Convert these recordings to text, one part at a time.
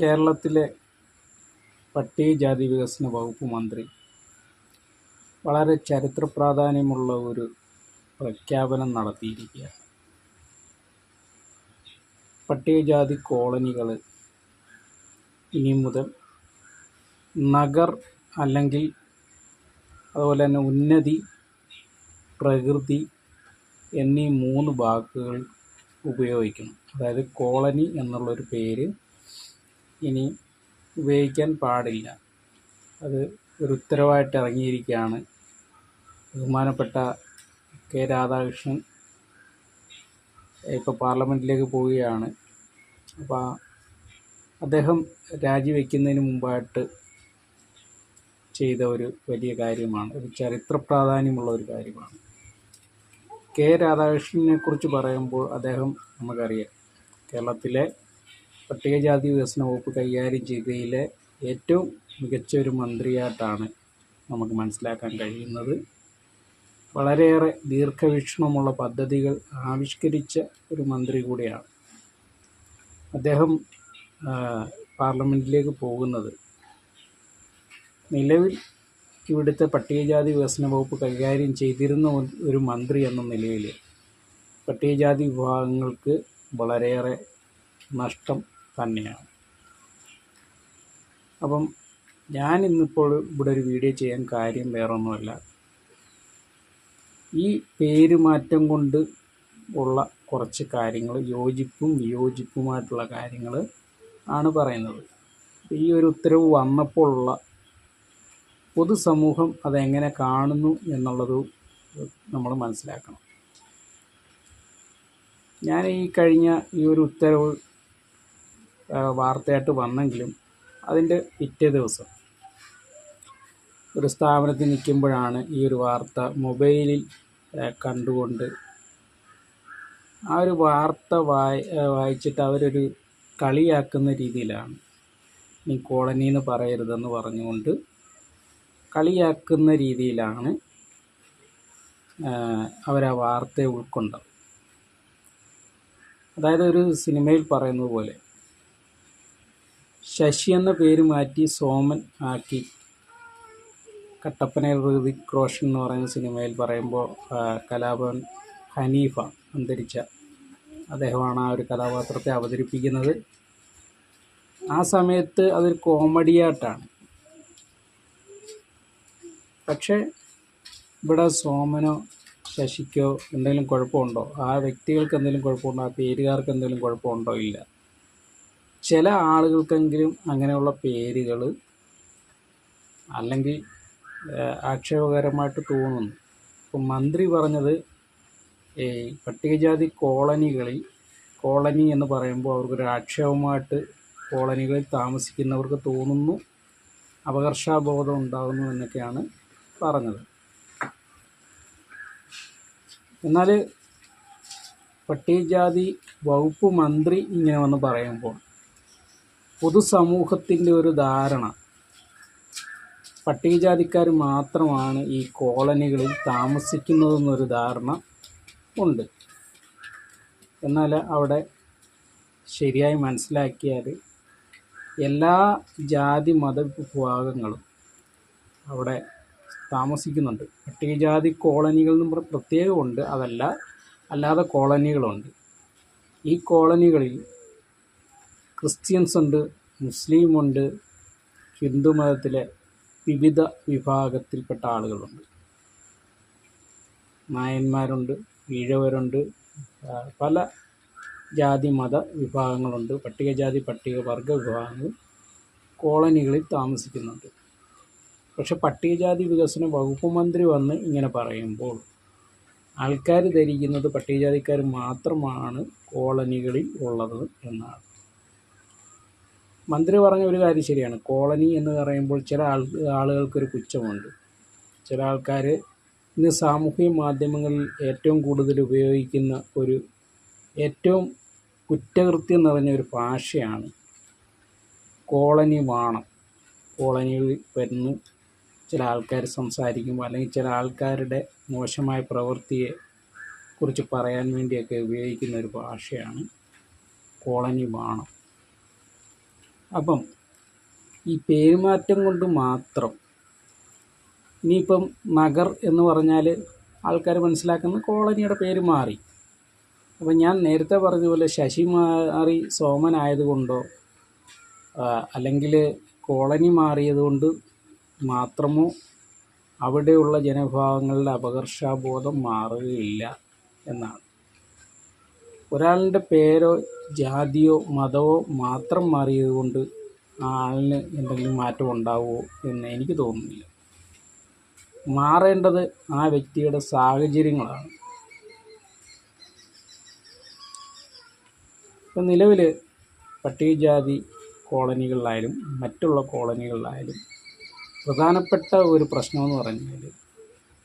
കേരളത്തിലെ പട്ടികജാതി വികസന വകുപ്പ് മന്ത്രി. വളരെ ചരിത്ര പ്രാധാന്യമുള്ള ഒരു പ്രഖ്യാപനം നടത്തിയിരിക്കുകയാണ്. പട്ടികജാതി കോളനികൾ ഇനി മുതൽ നഗർ അല്ലെങ്കിൽ അതുപോലെ തന്നെ ഉന്നതി പ്രകൃതി എന്നീ മൂന്ന് വാക്കുകൾ ഉപയോഗിക്കണം. അതായത് കോളനി എന്നുള്ളൊരു പേര് ഇനി ഉപയോഗിക്കാൻ പാടില്ല. അത് ഒരു ഉത്തരവായിട്ട് ഇറങ്ങിയിരിക്കുകയാണ്. ബഹുമാനപ്പെട്ട കെ രാധാകൃഷ്ണൻ ഇപ്പോൾ പാർലമെന്റിലേക്ക് പോവുകയാണ്. അപ്പോൾ അദ്ദേഹം രാജിവെക്കുന്നതിന് മുമ്പായിട്ട് ചെയ്ത ഒരു വലിയ കാര്യമാണ്. ഒരു ചരിത്ര പ്രാധാന്യമുള്ള ഒരു കാര്യമാണ്. കെ രാധാകൃഷ്ണനെ കുറിച്ച് പറയുമ്പോൾ അദ്ദേഹം നമുക്കറിയാം. കേരളത്തിലെ പട്ടികജാതി വികസന വകുപ്പ് കൈകാര്യം ചെയ്തതിലെ ഏറ്റവും മികച്ച ഒരു മന്ത്രിയായിട്ടാണ് നമുക്ക് മനസ്സിലാക്കാൻ കഴിയുന്നത്. വളരെയേറെ ദീർഘവീക്ഷണമുള്ള പദ്ധതികൾ ആവിഷ്കരിച്ച ഒരു മന്ത്രി കൂടിയാണ്. അദ്ദേഹം പാർലമെന്റിലേക്ക് പോകുന്നത് നിലവിൽ ഇവിടുത്തെ പട്ടികജാതി വികസന വകുപ്പ് കൈകാര്യം ചെയ്തിരുന്ന ഒരു മന്ത്രി എന്ന നിലയിൽ പട്ടികജാതി വിഭാഗങ്ങൾക്ക് വളരെയേറെ നഷ്ടം തന്നെയാണ്. അപ്പം ഞാൻ ഇന്നിപ്പോൾ ഇവിടെ ഒരു വീഡിയോ ചെയ്യാൻ കാര്യം വേറൊന്നുമല്ല. ഈ പേരുമാറ്റം കൊണ്ട് ഉള്ള കുറച്ച് കാര്യങ്ങൾ യോജിപ്പും വിയോജിപ്പുമായിട്ടുള്ള കാര്യങ്ങൾ ആണ് പറയുന്നത്. ഈ ഒരു ഉത്തരവ് വന്നപ്പോഴുള്ള പൊതുസമൂഹം അതെങ്ങനെ കാണുന്നു എന്നുള്ളത് നമ്മൾ മനസ്സിലാക്കണം. ഞാൻ ഈ കഴിഞ്ഞ ഈ ഒരു ഉത്തരവ് വാർത്തയായിട്ട് വന്നെങ്കിലും അതിന്റെ പിറ്റേ ദിവസം ഒരു സ്ഥാപനത്തിൽ നിൽക്കുമ്പോഴാണ് ഈ ഒരു വാർത്ത മൊബൈലിൽ കണ്ടുകൊണ്ട് ആ ഒരു വാർത്ത വായി വായിച്ചിട്ട് അവരൊരു കളിയാക്കുന്ന രീതിയിലാണ്. നീ കോളനി എന്ന് പറയരുതെന്ന് പറഞ്ഞുകൊണ്ട് കളിയാക്കുന്ന രീതിയിലാണ് അവർ ആ വാർത്തയെ ഉൾക്കൊണ്ടത്. അതായത് ഒരു സിനിമയിൽ പറയുന്നത് പോലെ ശശി എന്ന പേര് മാറ്റി സോമൻ ആക്കി. കട്ടപ്പനയിൽ ഋതിക് റോഷൻ എന്ന് പറയുന്ന സിനിമയിൽ പറയുമ്പോൾ കലാഭവൻ ഹനീഫ അന്തരിച്ച അദ്ദേഹമാണ് ആ ഒരു കഥാപാത്രത്തെ അവതരിപ്പിക്കുന്നത്. ആ സമയത്ത് അതൊരു കോമഡിയായിട്ടാണ് പക്ഷേ ഇവിടെ സോമനോ ശശിക്കോ എന്തെങ്കിലും കുഴപ്പമുണ്ടോ? ആ വ്യക്തികൾക്ക് എന്തെങ്കിലും കുഴപ്പമുണ്ടോ? ആ പേരുകാർക്ക് എന്തെങ്കിലും കുഴപ്പമുണ്ടോ? ഇല്ല. ചില ആളുകൾക്കെങ്കിലും അങ്ങനെയുള്ള പേരുകൾ അല്ലെങ്കിൽ ആക്ഷേപകരമായിട്ട് തോന്നുന്നു. ഇപ്പം മന്ത്രി പറഞ്ഞത് ഈ പട്ടികജാതി കോളനികളിൽ കോളനി എന്ന് പറയുമ്പോൾ അവർക്കൊരു ആക്ഷേപമായിട്ട് കോളനികളിൽ താമസിക്കുന്നവർക്ക് തോന്നുന്നു അപകർഷാബോധം ഉണ്ടാകുന്നു എന്നൊക്കെയാണ് പറഞ്ഞത്. എന്നാൽ പട്ടികജാതി വകുപ്പ് മന്ത്രി ഇങ്ങനെ വന്ന് പറയുമ്പോൾ പൊതുസമൂഹത്തിന്റെ ഒരു ധാരണ. പട്ടികജാതിക്കാർ മാത്രമാണ് ഈ കോളനികളിൽ താമസിക്കുന്നതെന്നൊരു ധാരണ ഉണ്ട്. എന്നാൽ അവിടെ ശരിയായി മനസ്സിലാക്കിയാൽ എല്ലാ ജാതി മത വിഭാഗങ്ങളും അവിടെ താമസിക്കുന്നുണ്ട്. പട്ടികജാതി കോളനികൾ എന്ന് പ്രത്യേകമുണ്ട് അതല്ല അല്ലാതെ കോളനികളുണ്ട്. ഈ കോളനികളിൽ ക്രിസ്ത്യൻസ് ഉണ്ട് മുസ്ലിമുണ്ട് ഹിന്ദു മതത്തിലെ വിവിധ വിഭാഗത്തിൽപ്പെട്ട ആളുകളുണ്ട്. നായന്മാരുണ്ട് ഈഴവരുണ്ട് പല ജാതി മത വിഭാഗങ്ങളുണ്ട് പട്ടികജാതി പട്ടികവർഗ വിഭാഗങ്ങൾ കോളനികളിൽ താമസിക്കുന്നുണ്ട്. പക്ഷെ പട്ടികജാതി വികസന വകുപ്പ് മന്ത്രി വന്ന് ഇങ്ങനെ പറയുമ്പോൾ ആൾക്കാർ ധരിക്കുന്നത് പട്ടികജാതിക്കാർ മാത്രമാണ് കോളനികളിൽ ഉള്ളത് എന്നാണ്. മന്ത്രി പറഞ്ഞ ഒരു കാര്യം ശരിയാണ്. കോളനി എന്ന് പറയുമ്പോൾ ചില ആൾ ആളുകൾക്കൊരു പുച്ഛമുണ്ട്. ചില ആൾക്കാർ ഇന്ന് സാമൂഹിക മാധ്യമങ്ങളിൽ ഏറ്റവും കൂടുതൽ ഉപയോഗിക്കുന്ന ഒരു ഏറ്റവും കുറ്റകൃത്യം നിറഞ്ഞ ഒരു ഭാഷയാണ് കോളനി വാണം. കോളനിയിൽ വരുന്നു. ചില ആൾക്കാർ സംസാരിക്കുമ്പോൾ അല്ലെങ്കിൽ ചില ആൾക്കാരുടെ മോശമായ പ്രവൃത്തിയെ കുറിച്ച് പറയാൻ വേണ്ടിയൊക്കെ ഉപയോഗിക്കുന്ന ഒരു ഭാഷയാണ് കോളനി വാണം. അപ്പം ഈ പേരുമാറ്റം കൊണ്ട് മാത്രം ഇനിയിപ്പം നഗർ എന്ന് പറഞ്ഞാൽ ആൾക്കാർ മനസ്സിലാക്കുന്ന കോളനിയുടെ പേര് മാറി. അപ്പം ഞാൻ നേരത്തെ പറഞ്ഞ പോലെ ശശി മാറി സോമനായതുകൊണ്ടോ അല്ലെങ്കിൽ കോളനി മാറിയതുകൊണ്ട് മാത്രമോ അവിടെയുള്ള ജനവിഭാഗങ്ങളുടെ അപകർഷാബോധം മാറുകയില്ല എന്നാണ്. ഒരാളിന്റെ പേരോ ജാതിയോ മതമോ മാത്രം മാറിയതുകൊണ്ട് ആ ആളിന് എന്തെങ്കിലും മാറ്റം ഉണ്ടാവുമോ എന്ന് എനിക്ക് തോന്നുന്നില്ല. മാറേണ്ടത് ആ വ്യക്തിയുടെ സാഹചര്യങ്ങളാണ്. ഇപ്പം നിലവിൽ പട്ടികജാതി കോളനികളിലായാലും മറ്റുള്ള കോളനികളിലായാലും പ്രധാനപ്പെട്ട ഒരു പ്രശ്നമെന്ന് പറഞ്ഞാൽ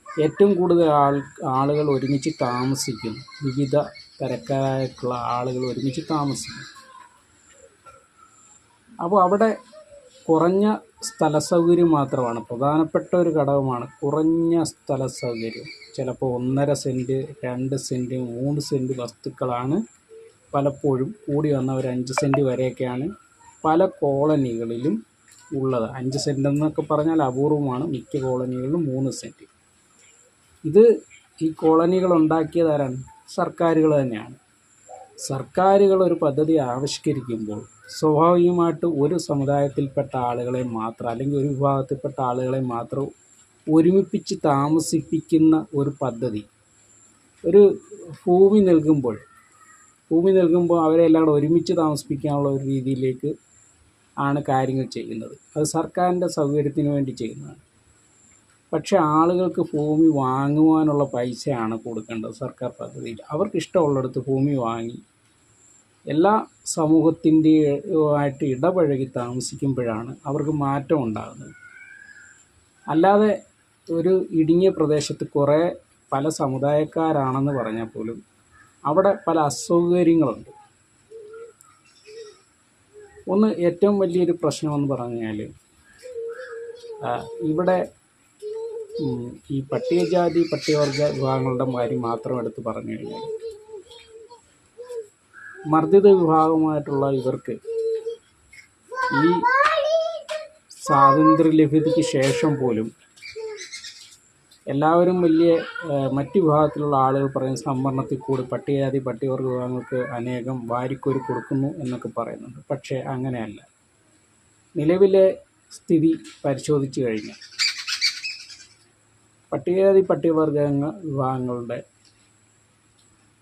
ഏറ്റവും കൂടുതൽ ആൾ ആളുകൾ ഒരുമിച്ച് താമസിക്കും വിവിധ തരക്കാരായിട്ടുള്ള ആളുകൾ ഒരുമിച്ച് താമസിക്കും. അപ്പോൾ അവിടെ കുറഞ്ഞ സ്ഥല സൗകര്യം മാത്രമാണ്. പ്രധാനപ്പെട്ട ഒരു ഘടകമാണ് കുറഞ്ഞ സ്ഥല സൗകര്യം ചിലപ്പോൾ ഒന്നര സെന്റ് രണ്ട് സെന്റ് മൂന്ന് സെന്റ് വസ്തുക്കളാണ് പലപ്പോഴും കൂടി വന്ന ഒരു അഞ്ച് സെന്റ് വരെയൊക്കെയാണ് പല കോളനികളിലും ഉള്ളത്. അഞ്ച് സെന്റ് എന്നൊക്കെ പറഞ്ഞാൽ അപൂർവമാണ്. മിക്ക കോളനികളിലും മൂന്ന് സെന്റ്. ഇത് ഈ കോളനികൾ ഉണ്ടാക്കിയത് ആരാണ്? സർക്കാരുകൾ തന്നെയാണ്. സർക്കാരുകൾ ഒരു പദ്ധതി ആവിഷ്കരിക്കുമ്പോൾ സ്വാഭാവികമായിട്ട് ഒരു സമുദായത്തിൽപ്പെട്ട ആളുകളെ മാത്രം അല്ലെങ്കിൽ ഒരു വിഭാഗത്തിൽപ്പെട്ട ആളുകളെ മാത്രം ഒരുമിപ്പിച്ച് താമസിപ്പിക്കുന്ന ഒരു പദ്ധതി. ഒരു ഭൂമി നൽകുമ്പോൾ ഭൂമി നൽകുമ്പോൾ അവരെ എല്ലാം കൂടെ ഒരുമിച്ച് താമസിപ്പിക്കാനുള്ള ഒരു രീതിയിലേക്ക് ആണ് കാര്യങ്ങൾ ചെയ്യുന്നത്. അത് സർക്കാരിന്റെ സൗകര്യത്തിന് വേണ്ടി ചെയ്യുന്നതാണ്. പക്ഷേ ആളുകൾക്ക് ഭൂമി വാങ്ങുവാനുള്ള പൈസയാണ് കൊടുക്കേണ്ടത് സർക്കാർ പദ്ധതിയിൽ. അവർക്ക് ഇഷ്ടമുള്ളിടത്ത് ഭൂമി വാങ്ങി എല്ലാ സമൂഹത്തിന്റെയുമായിട്ട് ഇടപഴകി താമസിക്കുമ്പോഴാണ് അവർക്ക് മാറ്റം ഉണ്ടാകുന്നത്. അല്ലാതെ ഒരു ഇടുങ്ങിയ പ്രദേശത്ത് കുറേ പല സമുദായക്കാരാണെന്ന് പറഞ്ഞാൽ പോലും അവിടെ പല അസൗകര്യങ്ങളുണ്ട്. ഒന്ന് ഏറ്റവും വലിയൊരു പ്രശ്നമെന്ന് പറഞ്ഞാൽ ഇവിടെ ഈ പട്ടികജാതി പട്ടികവർഗ വിഭാഗങ്ങളുടെ കാര്യം മാത്രം എടുത്ത് പറഞ്ഞു കഴിഞ്ഞാൽ മർദ്ദിത വിഭാഗമായിട്ടുള്ള ഇവർക്ക് ഈ സ്വാതന്ത്ര്യ ലഭ്യതയ്ക്ക് ശേഷം പോലും എല്ലാവരും വലിയ മറ്റ് വിഭാഗത്തിലുള്ള ആളുകൾ പറയുന്ന സംവരണത്തിൽ കൂടി പട്ടികജാതി പട്ടികവർഗ വിഭാഗങ്ങൾക്ക് അനേകം വാരിക്കോരി കൊടുക്കുന്നു എന്നൊക്കെ പറയുന്നുണ്ട്. പക്ഷേ അങ്ങനെയല്ല. നിലവിലെ സ്ഥിതി പരിശോധിച്ചു കഴിഞ്ഞാൽ പട്ടികജാതി പട്ടികവർഗ വിഭാഗങ്ങളുടെ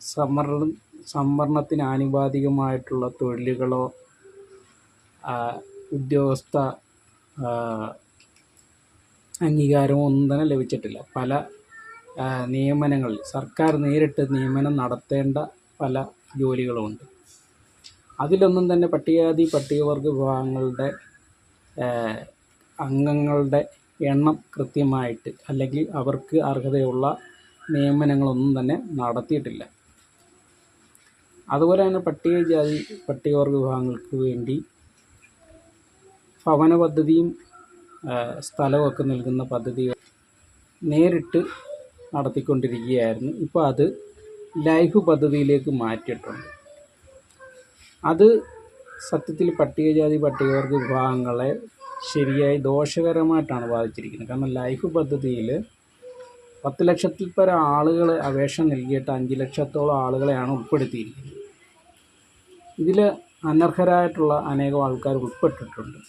സംവരണം സംവരണത്തിന് ആനുപാതികമായിട്ടുള്ള തൊഴിലുകളോ ഉദ്യോഗസ്ഥ അംഗീകാരമോ ഒന്നും തന്നെ ലഭിച്ചിട്ടില്ല. പല നിയമനങ്ങളിൽ സർക്കാർ നേരിട്ട് നിയമനം നടത്തേണ്ട പല ജോലികളുമുണ്ട്. അതിലൊന്നും തന്നെ പട്ടികജാതി പട്ടികവർഗ വിഭാഗങ്ങളുടെ അംഗങ്ങളുടെ എണ്ണം കൃത്യമായിട്ട് അല്ലെങ്കിൽ അവർക്ക് അർഹതയുള്ള നിയമനങ്ങളൊന്നും തന്നെ നടത്തിയിട്ടില്ല. അതുപോലെ തന്നെ പട്ടികജാതി പട്ടികവർഗ വിഭാഗങ്ങൾക്ക് വേണ്ടി ഭവന പദ്ധതിയും സ്ഥലമൊക്കെ നൽകുന്ന പദ്ധതികൾ നേരിട്ട് നടത്തിക്കൊണ്ടിരിക്കുകയായിരുന്നു. ഇപ്പോൾ അത് ലൈഫ് പദ്ധതിയിലേക്ക് മാറ്റിയിട്ടുണ്ട്. അത് സത്യത്തിൽ പട്ടികജാതി പട്ടികവർഗ വിഭാഗങ്ങളെ ശരിയായി ദോഷകരമായിട്ടാണ് ബാധിച്ചിരിക്കുന്നത്. കാരണം ലൈഫ് പദ്ധതിയിൽ പത്ത് ലക്ഷത്തിൽ പരം ആളുകൾ അപേക്ഷ നൽകിയിട്ട് അഞ്ച് ലക്ഷത്തോളം ആളുകളെയാണ് ഉൾപ്പെടുത്തിയിരിക്കുന്നത്. ഇതിൽ അനർഹരായിട്ടുള്ള അനേകം ആൾക്കാർ ഉൾപ്പെട്ടിട്ടുണ്ട്.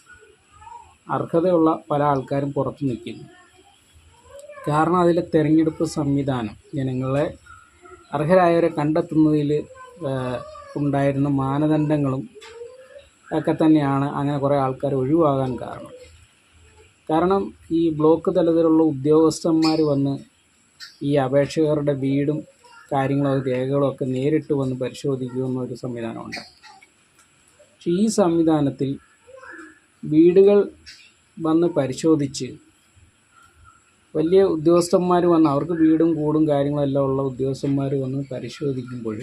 അർഹതയുള്ള പല ആൾക്കാരും പുറത്തു നിൽക്കുന്നു. കാരണം അതിലെ തെരഞ്ഞെടുപ്പ് സംവിധാനം ജനങ്ങളെ അർഹരായവരെ കണ്ടെത്തുന്നതിൽ ഉണ്ടായിരുന്ന മാനദണ്ഡങ്ങളും ഒക്കെ തന്നെയാണ് അങ്ങനെ കുറേ ആൾക്കാർ ഒഴിവാകാൻ കാരണം. കാരണം ഈ ബ്ലോക്ക് തലത്തിലുള്ള ഉദ്യോഗസ്ഥന്മാർ വന്ന് ഈ അപേക്ഷകരുടെ വീടും കാര്യങ്ങളും രേഖകളും ഒക്കെ നേരിട്ട് വന്ന് പരിശോധിക്കുമെന്ന ഒരു സംവിധാനമുണ്ട്. പക്ഷേ ഈ സംവിധാനത്തിൽ വീടുകൾ വന്ന് പരിശോധിച്ച് വലിയ ഉദ്യോഗസ്ഥന്മാർ വന്ന് അവർക്ക് വീടും കൂടും കാര്യങ്ങളെല്ലാം ഉള്ള ഉദ്യോഗസ്ഥന്മാർ വന്ന് പരിശോധിക്കുമ്പോൾ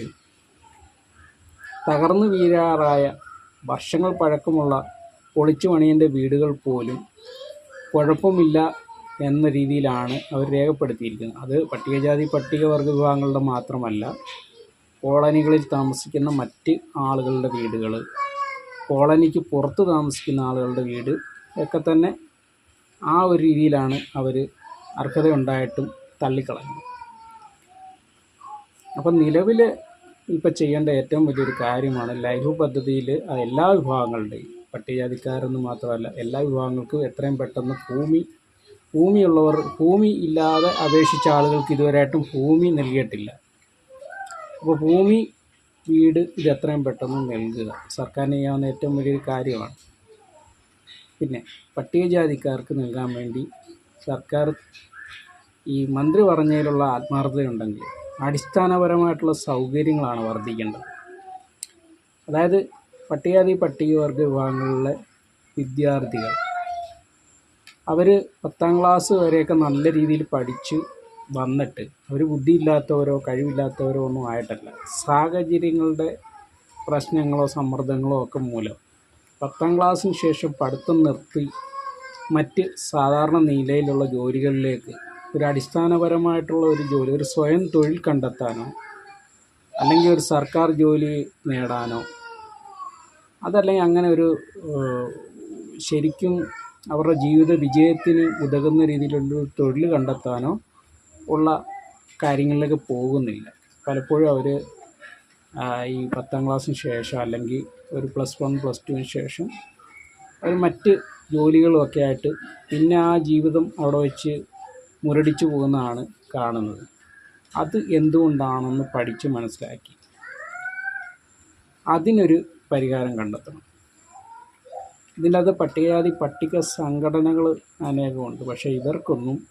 തകർന്നു വീഴാറായ വർഷങ്ങൾ പഴക്കമുള്ള പൊളിച്ചു പണിയന്റെ വീടുകൾ പോലും കുഴപ്പമില്ല എന്ന രീതിയിലാണ് അവർ രേഖപ്പെടുത്തിയിരിക്കുന്നത്. അത് പട്ടികജാതി പട്ടികവർഗ വിഭാഗങ്ങളുടെ മാത്രമല്ല കോളനികളിൽ താമസിക്കുന്ന മറ്റ് ആളുകളുടെ വീടുകൾ കോളനിക്ക് പുറത്ത് താമസിക്കുന്ന ആളുകളുടെ വീട് ഒക്കെ തന്നെ ആ ഒരു രീതിയിലാണ് അവർ അർഹതയുണ്ടായിട്ടും തള്ളിക്കളഞ്ഞത് അപ്പം നിലവിൽ ഇപ്പോൾ ചെയ്യേണ്ട ഏറ്റവും വലിയൊരു കാര്യമാണ് ലൈഫ് പദ്ധതിയിൽ എല്ലാ വിഭാഗങ്ങളുടെയും പട്ടികജാതിക്കാരെന്ന് മാത്രമല്ല എല്ലാ വിഭാഗങ്ങൾക്കും എത്രയും പെട്ടെന്ന് ഭൂമി ഭൂമിയുള്ളവർ ഭൂമി ഇല്ലാതെ അപേക്ഷിച്ച ആളുകൾക്ക് ഇതുവരെയായിട്ടും ഭൂമി നൽകിയിട്ടില്ല. അപ്പോൾ ഭൂമി വീട് ഇത് എത്രയും പെട്ടെന്ന് നൽകുക. സർക്കാരിന് ചെയ്യാവുന്ന ഏറ്റവും വലിയൊരു കാര്യമാണ്. പിന്നെ പട്ടികജാതിക്കാർക്ക് നൽകാൻ വേണ്ടി സർക്കാർ ഈ മന്ത്രി പറഞ്ഞതിലുള്ള ആത്മാർത്ഥതയുണ്ടെങ്കിൽ അടിസ്ഥാനപരമായിട്ടുള്ള സൗകര്യങ്ങളാണ് വർദ്ധിക്കേണ്ടത്. അതായത് പട്ടികാതി പട്ടികവർഗ വിഭാഗങ്ങളിലെ വിദ്യാർത്ഥികൾ അവർ പത്താം ക്ലാസ് വരെയൊക്കെ നല്ല രീതിയിൽ പഠിച്ച് വന്നിട്ട് അവർ ബുദ്ധിയില്ലാത്തവരോ കഴിവില്ലാത്തവരോ ഒന്നും ആയിട്ടല്ല. സാഹചര്യങ്ങളുടെ പ്രശ്നങ്ങളോ സമ്മർദ്ദങ്ങളോ ഒക്കെ മൂലം പത്താം ക്ലാസ്സിന് ശേഷം പഠിത്തം നിർത്തി മറ്റ് സാധാരണ നിലയിലുള്ള ജോലികളിലേക്ക് ഒരു അടിസ്ഥാനപരമായിട്ടുള്ള ഒരു ജോലി ഒരു സ്വയം തൊഴിൽ കണ്ടെത്താനോ അല്ലെങ്കിൽ ഒരു സർക്കാർ ജോലി നേടാനോ അതല്ലെങ്കിൽ അങ്ങനെ ഒരു ശരിക്കും അവരുടെ ജീവിത വിജയത്തിന് ഉതകുന്ന രീതിയിലുള്ള തൊഴിൽ കണ്ടെത്താനോ ഉള്ള കാര്യങ്ങളിലേക്ക് പോകുന്നില്ല. പലപ്പോഴും അവർ ഈ പത്താം ക്ലാസ്സിന് ശേഷം അല്ലെങ്കിൽ ഒരു പ്ലസ് വൺ പ്ലസ് ടുവിന് ശേഷം അവർ മറ്റ് ജോലികളുമൊക്കെ ആയിട്ട് പിന്നെ ആ ജീവിതം അവിടെ വെച്ച് മുരടിച്ചു പോകുന്നതാണ് കാണുന്നത്. അത് എന്തുകൊണ്ടാണെന്ന് പഠിച്ച് മനസ്സിലാക്കി. അതിനൊരു പരിഹാരം കണ്ടെത്തണം. ഇതിന്റെ അത് പട്ടികജാതി പട്ടിക സംഘടനകൾ അനേകമുണ്ട്. പക്ഷേ ഇവർക്കൊന്നും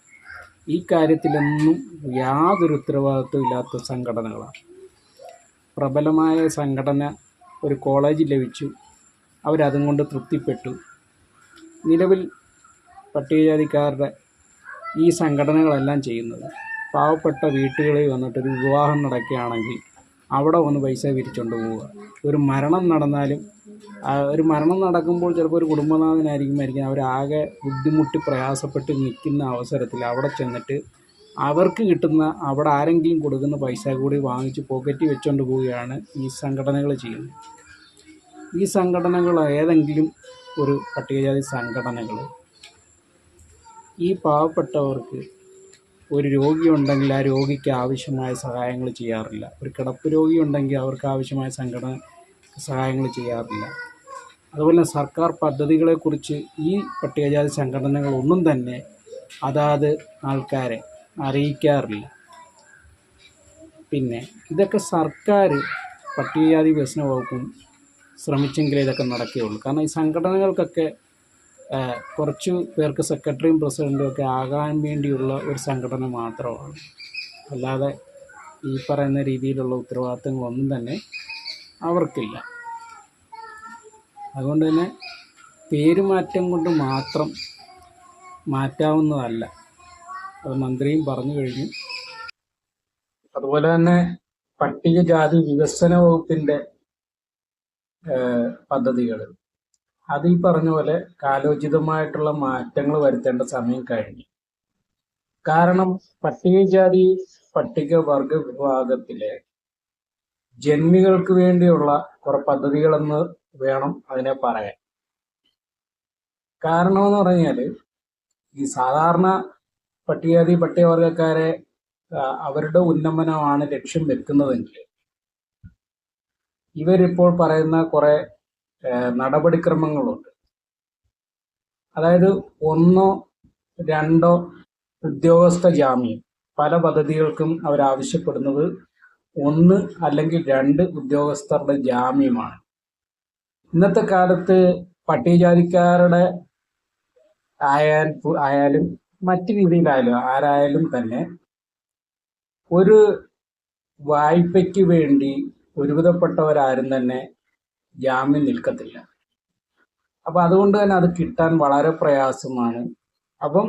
ഈ കാര്യത്തിലൊന്നും യാതൊരു ഉത്തരവാദിത്വം ഇല്ലാത്ത സംഘടനകളാണ്. പ്രബലമായ സംഘടന ഒരു കോളേജ് ലഭിച്ചു. അവരതും കൊണ്ട് തൃപ്തിപ്പെട്ടു. നിലവിൽ പട്ടികജാതിക്കാരുടെ ഈ സംഘടനകളെല്ലാം ചെയ്യുന്നത്. പാവപ്പെട്ട വീട്ടുകളിൽ വന്നിട്ട് ഒരു വിവാഹം നടക്കുകയാണെങ്കിൽ അവിടെ വന്ന് പൈസ പിരിച്ചുകൊണ്ട് പോവുക. ഒരു മരണം നടന്നാലും ഒരു മരണം നടക്കുമ്പോൾ ചിലപ്പോൾ ഒരു കുടുംബനാഥനായിരിക്കും മരിക്കുന്നത് അവരാകെ ബുദ്ധിമുട്ടി പ്രയാസപ്പെട്ട് നിൽക്കുന്ന അവസരത്തിൽ അവിടെ ചെന്നിട്ട് അവർക്ക് കിട്ടുന്ന അവിടെ ആരെങ്കിലും കൊടുക്കുന്ന പൈസ കൂടി വാങ്ങിച്ച് പോക്കറ്റ് വെച്ചുകൊണ്ട് പോവുകയാണ് ഈ സംഘടനകൾ ചെയ്യുന്നത്. ഈ സംഘടനകൾ ഏതെങ്കിലും ഒരു പട്ടികജാതി സംഘടനകൾ ഈ പാവപ്പെട്ടവർക്ക് ഒരു രോഗിയുണ്ടെങ്കിൽ ആ രോഗിക്ക് ആവശ്യമായ സഹായങ്ങൾ ചെയ്യാറില്ല. ഒരു കിടപ്പ് രോഗി ഉണ്ടെങ്കിൽ അവർക്ക് ആവശ്യമായ സംഘടന സഹായങ്ങൾ ചെയ്യാറില്ല. അതുപോലെ സർക്കാർ പദ്ധതികളെക്കുറിച്ച് ഈ പട്ടികജാതി സംഘടനകളൊന്നും തന്നെ അതാത് ആൾക്കാരെ അറിയിക്കാറില്ല. പിന്നെ ഇതൊക്കെ സർക്കാർ പട്ടികജാതി വികസന വകുപ്പും ശ്രമിച്ചെങ്കിലേ ഇതൊക്കെ നടക്കുകയുള്ളൂ. കാരണം ഈ സംഘടനകൾക്കൊക്കെ കുറച്ച് പേർക്ക് സെക്രട്ടറിയും പ്രസിഡന്റും ഒക്കെ ആകാൻ വേണ്ടിയുള്ള ഒരു സംഘടന മാത്രമാണ്. അല്ലാതെ ഈ പറയുന്ന രീതിയിലുള്ള ഉത്തരവാദിത്തങ്ങളൊന്നും തന്നെ അവർക്കില്ല. അതുകൊണ്ട് തന്നെ പേരുമാറ്റം കൊണ്ട് മാത്രം മാറ്റാവുന്നതല്ല. അത് മന്ത്രിയും പറഞ്ഞു കഴിഞ്ഞു. അതുപോലെ തന്നെ പട്ടികജാതി വികസന വകുപ്പിന്റെ പദ്ധതികൾ. അത് ഈ പറഞ്ഞ പോലെ കാലോചിതമായിട്ടുള്ള മാറ്റങ്ങൾ വരുത്തേണ്ട സമയം കഴിഞ്ഞു. കാരണം പട്ടികജാതി പട്ടികവർഗ വിഭാഗത്തിലെ ജന്മികൾക്ക് വേണ്ടിയുള്ള കുറെ പദ്ധതികളെന്ന് വേണം അതിനെ പറയാൻ. കാരണം എന്ന് പറഞ്ഞാൽ ഈ സാധാരണ പട്ടികജാതി പട്ടികവർഗക്കാരെ അവരുടെ ഉന്നമനമാണ് ലക്ഷ്യം വെക്കുന്നതെങ്കിൽ ഇവരിപ്പോൾ പറയുന്ന കുറെ നടപടിക്രമങ്ങളുണ്ട്. അതായത് ഒന്നോ രണ്ടോ ഉദ്യോഗസ്ഥ ജാമ്യം പല പദ്ധതികൾക്കും അവരാവശ്യപ്പെടുന്നത് ഒന്ന് അല്ലെങ്കിൽ രണ്ട് ഉദ്യോഗസ്ഥരുടെ ജാമ്യമാണ്. ഇന്നത്തെ കാലത്ത് പട്ടികജാതിക്കാരുടെ ആയാൽ ആയാലും മറ്റു രീതിയിലായാലും ആരായാലും തന്നെ ഒരു വായ്പയ്ക്ക് വേണ്ടി ഒരുവിധപ്പെട്ടവരാരും തന്നെ ജാമ്യം നിൽക്കത്തില്ല. അപ്പം അതുകൊണ്ട് തന്നെ അത് കിട്ടാൻ വളരെ പ്രയാസമാണ്. അപ്പം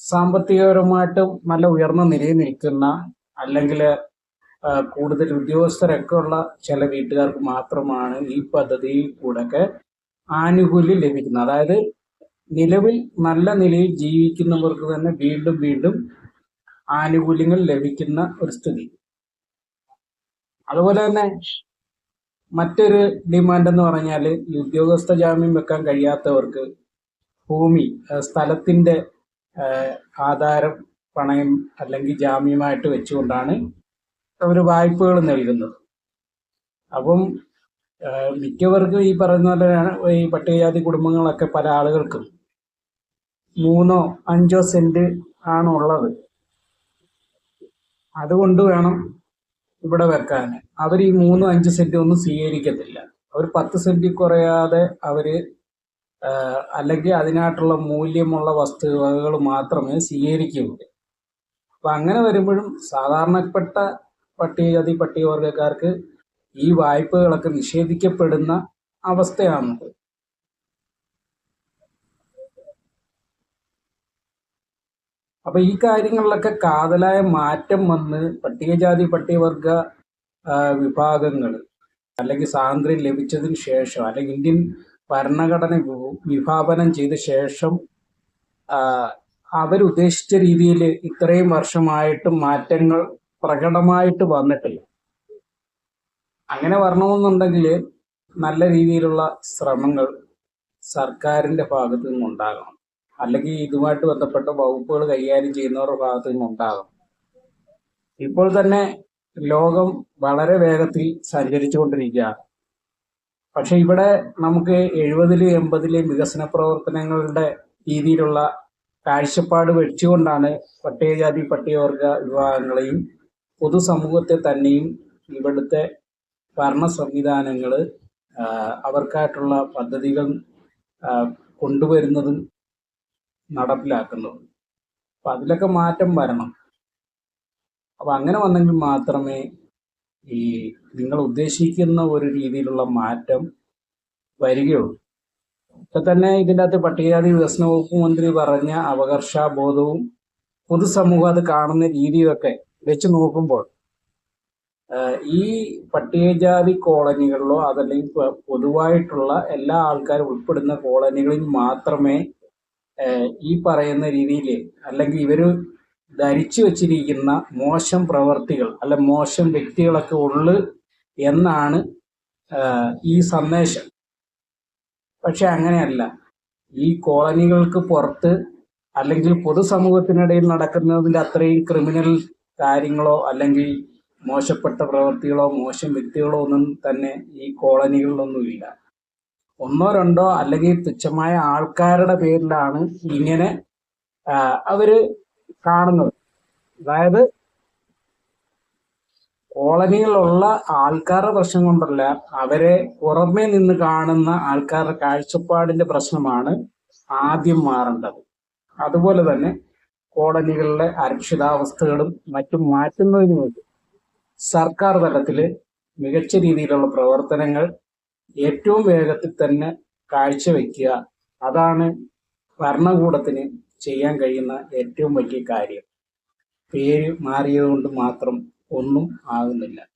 സാമ്പത്തികപരമായിട്ട് നല്ല ഉയർന്ന നിലയിൽ നിൽക്കുന്ന അല്ലെങ്കിൽ കൂടുതൽ ഉദ്യോഗസ്ഥരൊക്കെ ഉള്ള ചില വീട്ടുകാർക്ക് മാത്രമാണ് ഈ പദ്ധതിയിൽ കൂടെയൊക്കെ ആനുകൂല്യം ലഭിക്കുന്നത്. അതായത് നിലവിൽ നല്ല നിലയിൽ ജീവിക്കുന്നവർക്ക് തന്നെ വീണ്ടും വീണ്ടും ആനുകൂല്യങ്ങൾ ലഭിക്കുന്ന ഒരു സ്ഥിതി. അതുപോലെ തന്നെ മറ്റൊരു ഡിമാൻഡ് എന്ന് പറഞ്ഞാൽ ഉദ്യോഗസ്ഥ ജാമ്യം വെക്കാൻ കഴിയാത്തവർക്ക് ഭൂമി സ്ഥലത്തിന്റെ ആധാരം പണയം അല്ലെങ്കിൽ ജാമ്യമായിട്ട് വെച്ചുകൊണ്ടാണ് അവർ വായ്പകൾ നൽകുന്നത്. അപ്പം മിക്കവർക്കും ഈ പറയുന്ന പോലെ ഈ പട്ടികജാതി കുടുംബങ്ങളൊക്കെ പല ആളുകൾക്കും മൂന്നോ അഞ്ചോ സെന്റ് ആണുള്ളത്. അതുകൊണ്ട് വേണം ഇവിടെ വെക്കാൻ. അവർ ഈ മൂന്നും അഞ്ച് സെന്റ് ഒന്നും സ്വീകരിക്കത്തില്ല. അവർ പത്ത് സെന്റ് കുറയാതെ അവർ അല്ലെങ്കിൽ അതിനായിട്ടുള്ള മൂല്യമുള്ള വസ്തുവകകൾ മാത്രമേ സ്വീകരിക്കുകയുള്ളൂ. അപ്പം അങ്ങനെ വരുമ്പോഴും സാധാരണപ്പെട്ട പട്ടികജാതി പട്ടികവർഗക്കാർക്ക് ഈ വായ്പകളൊക്കെ നിഷേധിക്കപ്പെടുന്ന അവസ്ഥയാണുള്ളത്. അപ്പൊ ഈ കാര്യങ്ങളിലൊക്കെ കാതലായ മാറ്റം വന്ന് പട്ടികജാതി പട്ടികവർഗ വിഭാഗങ്ങൾ അല്ലെങ്കിൽ സ്വാതന്ത്ര്യം ലഭിച്ചതിന് ശേഷം അല്ലെങ്കിൽ ഇന്ത്യൻ ഭരണഘടന വിഭാവനം ചെയ്ത ശേഷം അവരുദ്ദേശിച്ച രീതിയിൽ ഇത്രയും വർഷമായിട്ടും മാറ്റങ്ങൾ പ്രകടമായിട്ട് വന്നിട്ടില്ല. അങ്ങനെ വരണമെന്നുണ്ടെങ്കിൽ നല്ല രീതിയിലുള്ള ശ്രമങ്ങൾ സർക്കാരിന്റെ ഭാഗത്തു നിന്നുണ്ടാകണം അല്ലെങ്കിൽ ഇതുമായിട്ട് ബന്ധപ്പെട്ട വകുപ്പുകൾ കൈകാര്യം ചെയ്യുന്നവരുടെ ഭാഗത്തു ഉണ്ടാകും. ഇപ്പോൾ തന്നെ ലോകം വളരെ വേഗത്തിൽ സഞ്ചരിച്ചുകൊണ്ടിരിക്കുകയാണ്. പക്ഷെ ഇവിടെ നമുക്ക് എഴുപതിലും എൺപതിലെ വികസന പ്രവർത്തനങ്ങളുടെ രീതിയിലുള്ള കാഴ്ചപ്പാട് വെച്ചുകൊണ്ടാണ് പട്ടികജാതി പട്ടികവർഗ വിഭാഗങ്ങളെയും പൊതുസമൂഹത്തെ തന്നെയും ഇവിടുത്തെ ഭരണ സംവിധാനങ്ങൾ അവർക്കായിട്ടുള്ള പദ്ധതികൾ കൊണ്ടുവരുന്നതും നടപ്പിലാക്കുന്നതും അപ്പം അതിലൊക്കെ മാറ്റം വരണം. അപ്പം അങ്ങനെ വന്നെങ്കിൽ മാത്രമേ ഈ നിങ്ങൾ ഉദ്ദേശിക്കുന്ന ഒരു രീതിയിലുള്ള മാറ്റം വരികയുള്ളൂ. ഇപ്പൊ തന്നെ ഇതിന്റെ അകത്ത് പട്ടികജാതി വികസന വകുപ്പ് മന്ത്രി പറഞ്ഞ അവകർഷാബോധവും പൊതുസമൂഹം അത് കാണുന്ന രീതിയൊക്കെ വെച്ച് നോക്കുമ്പോൾ ഈ പട്ടികജാതി കോളനികളിലോ അതല്ലെങ്കിൽ പൊതുവായിട്ടുള്ള എല്ലാ ആൾക്കാരും ഉൾപ്പെടുന്ന കോളനികളിൽ മാത്രമേ ഈ പറയുന്ന രീതിയിൽ അല്ലെങ്കിൽ ഇവർ ധരിച്ചു വച്ചിരിക്കുന്ന മോശം പ്രവർത്തികൾ അല്ല മോശം വ്യക്തികളൊക്കെ ഉള്ളു എന്നാണ് ഈ സന്ദേശം. പക്ഷെ അങ്ങനെയല്ല. ഈ കോളനികൾക്ക് പുറത്ത് അല്ലെങ്കിൽ പൊതുസമൂഹത്തിനിടയിൽ നടക്കുന്നതിന്റെ അത്രയും ക്രിമിനൽ കാര്യങ്ങളോ അല്ലെങ്കിൽ മോശപ്പെട്ട പ്രവൃത്തികളോ മോശം വ്യക്തികളോ ഒന്നും തന്നെ ഈ കോളനികളിലൊന്നുമില്ല. ഒന്നോ രണ്ടോ അല്ലെങ്കിൽ തുച്ഛമായ ആൾക്കാരുടെ പേരിലാണ് ഇങ്ങനെ അവർ കാണുന്നത്. അതായത് കോളനിയിലുള്ള ആൾക്കാരുടെ പ്രശ്നം കൊണ്ടല്ല അവരെ പുറമേ നിന്ന് കാണുന്ന ആൾക്കാരുടെ കാഴ്ചപ്പാടിന്റെ പ്രശ്നമാണ് ആദ്യം മാറേണ്ടത്. അതുപോലെ തന്നെ കോളനികളിലെ അരക്ഷിതാവസ്ഥകളും മറ്റും മാറ്റുന്നതിന് വേണ്ടി സർക്കാർ തലത്തിൽ മികച്ച രീതിയിലുള്ള പ്രവർത്തനങ്ങൾ ഏറ്റവും വേഗത്തിൽ തന്നെ കാഴ്ചവെക്കുക. അതാണ് ഭരണകൂടത്തിന് ചെയ്യാൻ കഴിയുന്ന ഏറ്റവും വലിയ കാര്യം. പേര് മാറിയതുകൊണ്ട് മാത്രം ഒന്നും ആകുന്നില്ല.